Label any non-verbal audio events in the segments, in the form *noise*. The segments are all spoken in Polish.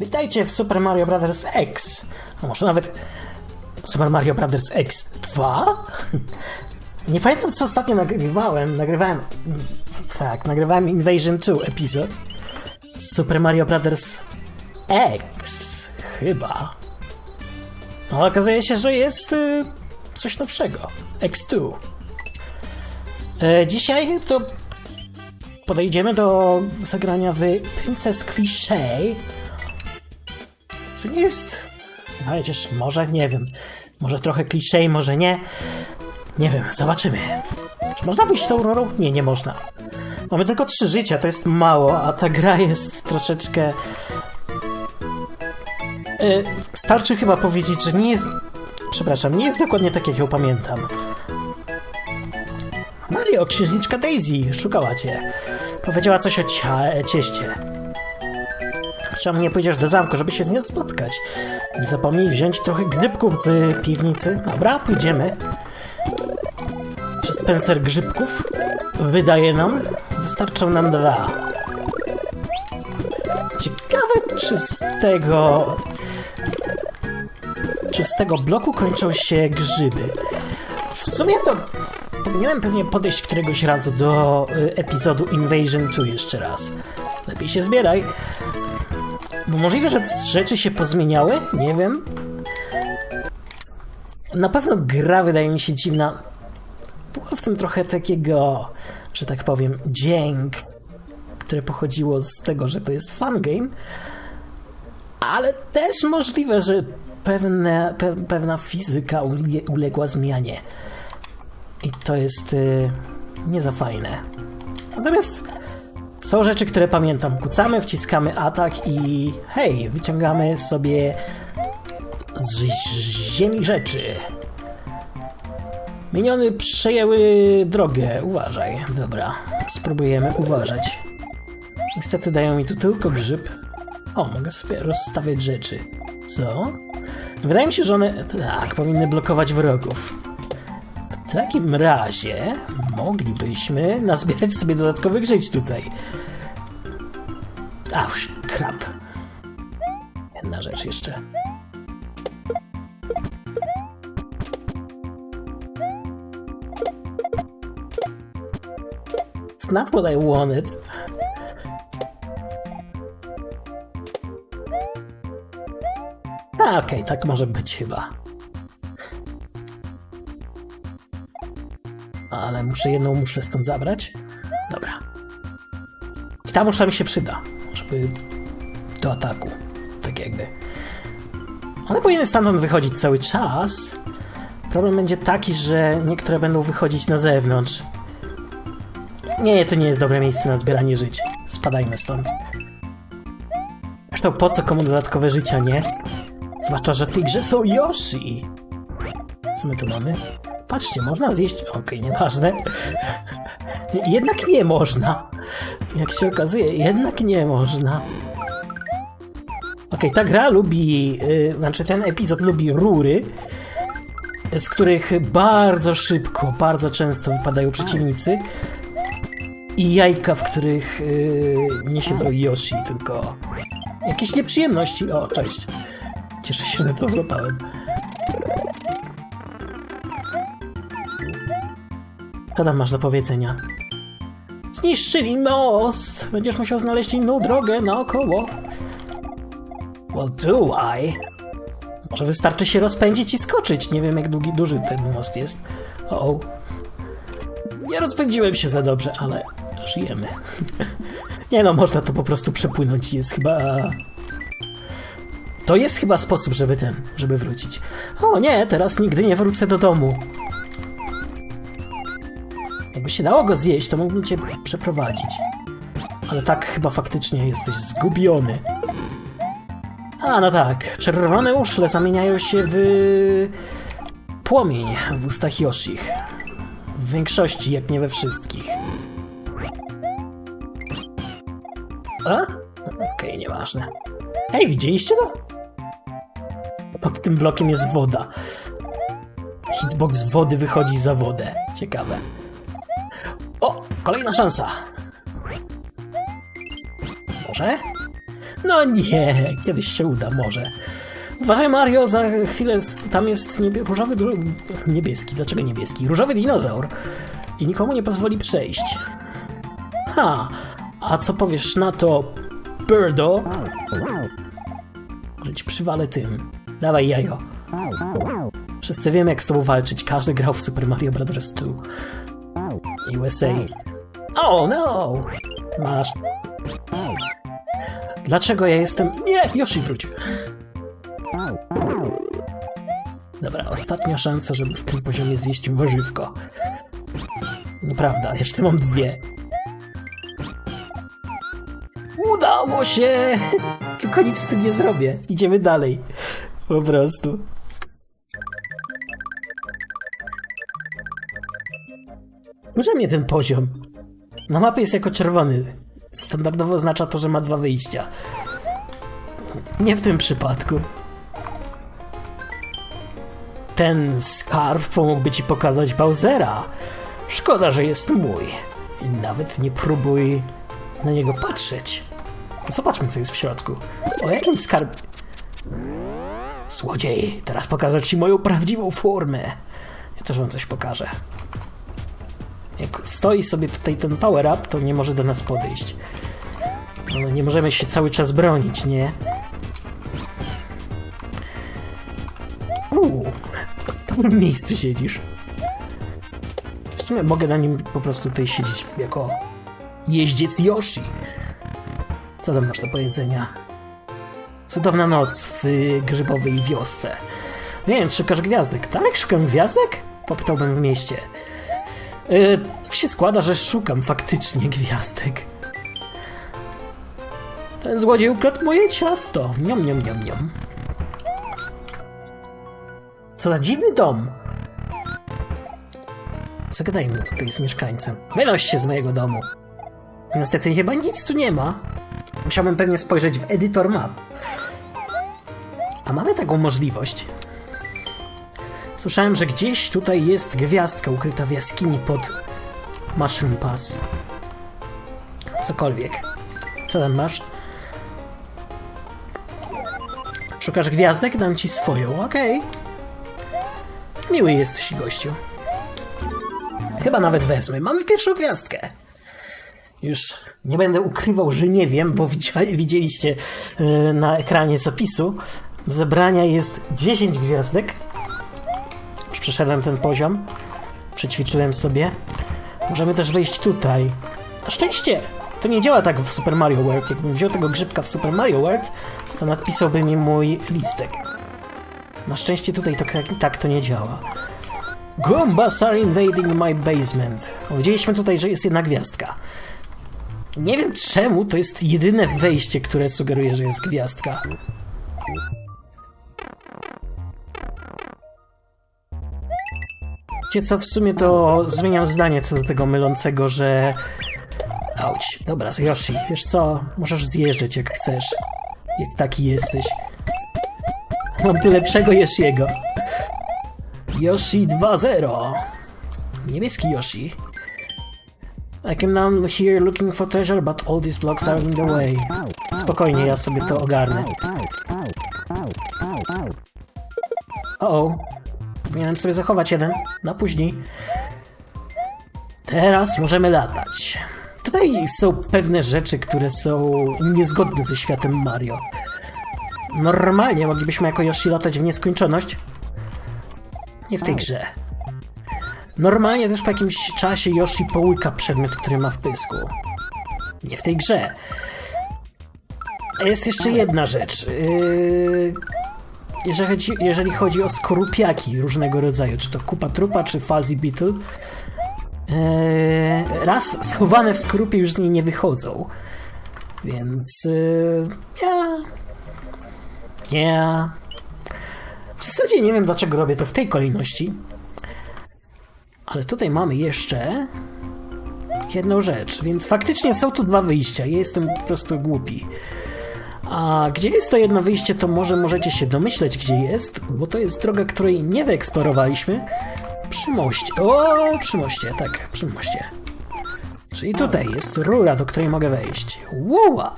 Witajcie w Super Mario Bros. X. A może nawet Super Mario Bros. X 2? *laughs* Nie pamiętam co ostatnio nagrywałem. Nagrywałem. Tak, nagrywałem Invasion 2 epizod. Super Mario Bros. X. Chyba. No, okazuje się, że jest y, coś nowszego. X2. E, dzisiaj to podejdziemy do zagrania w Princess Cliché. Co nie jest. No chociaż może nie wiem. Może trochę kliszej, może nie. Nie wiem, zobaczymy. Czy można wyjść tą rurą? Nie, nie można. Mamy tylko trzy życia, to jest mało, a ta gra jest troszeczkę. E, starczy chyba powiedzieć, że nie jest. Przepraszam, nie jest dokładnie tak, jak ją pamiętam. Mario, księżniczka Daisy, szukała cię. Powiedziała coś o cieście. Czemu nie pójdziesz do zamku, żeby się z nią spotkać? Nie zapomnij wziąć trochę grzybków z piwnicy. Dobra, pójdziemy. Czy Spencer grzybków wydaje nam? Wystarczą nam dwa. Ciekawe, czy z tego... Czy z tego bloku kończą się grzyby? W sumie to powinienem pewnie podejść któregoś razu do y, epizodu Invasion 2 jeszcze raz. Lepiej się zbieraj. Bo możliwe, że rzeczy się pozmieniały? Nie wiem. Na pewno gra wydaje mi się dziwna. Było w tym trochę takiego, że tak powiem, dźęk, które pochodziło z tego, że to jest fangame. Ale też możliwe, że pewne, pe, pewna fizyka ule, uległa zmianie. I to jest y, nie za fajne. Natomiast są rzeczy, które pamiętam. Kucamy, wciskamy atak i hej, wyciągamy sobie z ziemi rzeczy. Miniony przejęły drogę. Uważaj. Dobra, spróbujemy uważać. Niestety dają mi tu tylko grzyb. O, mogę sobie rozstawiać rzeczy. Co? Wydaje mi się, że one tak powinny blokować wrogów. W takim razie moglibyśmy nazbierać sobie dodatkowych żyć tutaj. Auż, krab. Jedna rzecz jeszcze. It's not what I wanted. Okej, tak może być chyba. Ale muszę jedną muszę stąd zabrać. Dobra. I ta musza mi się przyda, żeby do ataku. Tak jakby. One powinny stamtąd wychodzić cały czas. Problem będzie taki, że niektóre będą wychodzić na zewnątrz. Nie, to nie jest dobre miejsce na zbieranie żyć. Spadajmy stąd. Zresztą po co komu dodatkowe życia, nie? Zwłaszcza, że w tej grze są Yoshi. Co my tu mamy? Patrzcie, można zjeść... Okej, okay, nieważne. Jednak nie można. Jak się okazuje, jednak nie można. Okej, okay, ta gra lubi... Yy, znaczy ten epizod lubi rury, z których bardzo szybko, bardzo często wypadają przeciwnicy. I jajka, w których yy, nie siedzą Yoshi, tylko jakieś nieprzyjemności. O, cześć. Cieszę się, że to złapałem. Co tam masz do powiedzenia? Zniszczyli most! Będziesz musiał znaleźć inną drogę naokoło. Well, do I? Może wystarczy się rozpędzić i skoczyć. Nie wiem, jak długi, duży ten most jest. O, -o. Nie rozpędziłem się za dobrze, ale żyjemy. *laughs* Nie no, można to po prostu przepłynąć. Jest chyba... To jest chyba sposób, żeby ten, żeby wrócić. O nie, teraz nigdy nie wrócę do domu. Jakby się dało go zjeść, to mógłbym cię przeprowadzić. Ale tak chyba faktycznie jesteś zgubiony. A, no tak. Czerwone uszle zamieniają się w... płomień w ustach Yoshich. W większości, jak nie we wszystkich. A? Okej, okay, nieważne. Hej, widzieliście to? Pod tym blokiem jest woda. Hitbox wody wychodzi za wodę. Ciekawe. O, kolejna szansa. Może? No nie, kiedyś się uda, może. Uważaj Mario, za chwilę tam jest niebie, różowy, niebieski, dlaczego niebieski? Różowy dinozaur i nikomu nie pozwoli przejść. Ha, a co powiesz na to, Birdo? Że ci przywalę tym. Dawaj jajo. Wszyscy wiemy jak z tobą walczyć, każdy grał w Super Mario Bros. 2. USA. Oh no! Masz. Dlaczego ja jestem... Nie, Yoshi wrócił. Dobra, ostatnia szansa, żeby w tym poziomie zjeść warzywko. Nieprawda, jeszcze mam dwie. Udało się! *laughs* Tylko nic z tym nie zrobię. Idziemy dalej. Po prostu. Może mnie ten poziom. Na mapie jest jako czerwony. Standardowo oznacza to, że ma dwa wyjścia. Nie w tym przypadku. Ten skarb pomógłby ci pokazać Bowsera. Szkoda, że jest mój. Nawet nie próbuj na niego patrzeć. Zobaczmy, co jest w środku. O jakim skarb... Złodziej, teraz pokażę ci moją prawdziwą formę. Ja też wam coś pokażę. Jak stoi sobie tutaj ten power up, to nie może do nas podejść. No, nie możemy się cały czas bronić, nie? Uuu, w dobrym miejscu siedzisz. W sumie mogę na nim po prostu tutaj siedzieć jako jeździec Yoshi. Co tam masz do powiedzenia? Cudowna noc w grzybowej wiosce. Więc szukasz gwiazdek, tak? Szukam gwiazdek? Popytałbym w mieście. Yy, się składa, że szukam faktycznie gwiazdek. Ten złodziej ukradł moje ciasto. Niom, niom, niom, niom. Co za dziwny dom. Zagadajmy tutaj z mieszkańcem. Wynoś się z mojego domu. Niestety chyba nic tu nie ma. Musiałbym pewnie spojrzeć w edytor map. A mamy taką możliwość. Słyszałem, że gdzieś tutaj jest gwiazdka ukryta w jaskini pod Mushroom Pass. Cokolwiek. Co tam masz? Szukasz gwiazdek? Dam ci swoją, okej. Miły jesteś, gościu. Chyba nawet wezmę. Mamy pierwszą gwiazdkę. Już nie będę ukrywał, że nie wiem, bo widzieliście e, na ekranie zapisu. Zebrania jest 10 gwiazdek. Już przeszedłem ten poziom. Przećwiczyłem sobie. Możemy też wejść tutaj. Na szczęście! To nie działa tak w Super Mario World. Jakbym wziął tego grzybka w Super Mario World, to nadpisałby mi mój listek. Na szczęście tutaj to tak to nie działa. Goombas are invading my basement. Widzieliśmy tutaj, że jest jedna gwiazdka. Nie wiem czemu to jest jedyne wejście, które sugeruje, że jest gwiazdka. Wiecie co, w sumie to zmieniam zdanie co do tego mylącego, że... Auć, dobra, Yoshi, wiesz co, możesz zjeżdżać jak chcesz. Jak taki jesteś. Mam tu lepszego Yoshiego. Yoshi 2.0. Niebieski Yoshi. I came down here looking for treasure, but all these blocks are in the way. Spokojnie, ja sobie to ogarnę. O, o. Powinienem sobie zachować jeden na później. Teraz możemy latać. Tutaj są pewne rzeczy, które są niezgodne ze światem Mario. Normalnie moglibyśmy jako Yoshi latać w nieskończoność. Nie w tej grze. Normalnie też po jakimś czasie Yoshi połyka przedmiot, który ma w pysku. Nie w tej grze. Jest jeszcze jedna rzecz. Yy... Jeżeli, chodzi, jeżeli chodzi o skorupiaki różnego rodzaju, czy to kupa trupa, czy fuzzy beetle, yy... raz schowane w skorupie już z niej nie wychodzą. Więc... Yy... Ja... Ja... W zasadzie nie wiem, dlaczego robię to w tej kolejności. Ale tutaj mamy jeszcze jedną rzecz, więc faktycznie są tu dwa wyjścia. Ja jestem po prostu głupi. A gdzie jest to jedno wyjście, to może możecie się domyśleć, gdzie jest, bo to jest droga, której nie wyeksplorowaliśmy. Przy moście. O, przy moście, tak, przy moście. Czyli tutaj jest rura, do której mogę wejść. Łoła!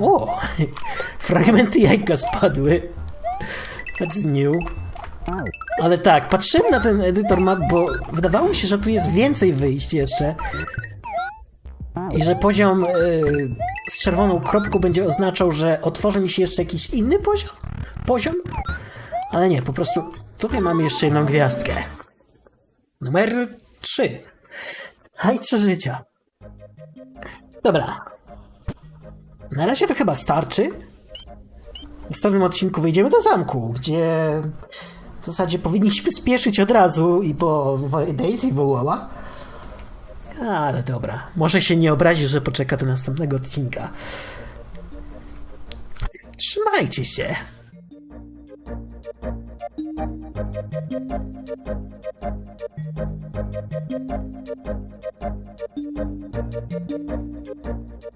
O! *laughs* Fragmenty jajka spadły. That's new. Ale tak, patrzyłem na ten edytor map, bo wydawało mi się, że tu jest więcej wyjść jeszcze. I że poziom y, z czerwoną kropką będzie oznaczał, że otworzy mi się jeszcze jakiś inny poziom? Poziom? Ale nie, po prostu tutaj mamy jeszcze jedną gwiazdkę. Numer 3. Hajce życia. Dobra. Na razie to chyba starczy. W następnym odcinku wejdziemy do zamku, gdzie zasadzie powinniśmy spieszyć od razu i bo Daisy wołała. Ale dobra, może się nie obrazi, że poczeka do następnego odcinka. Trzymajcie się. Thank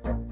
you.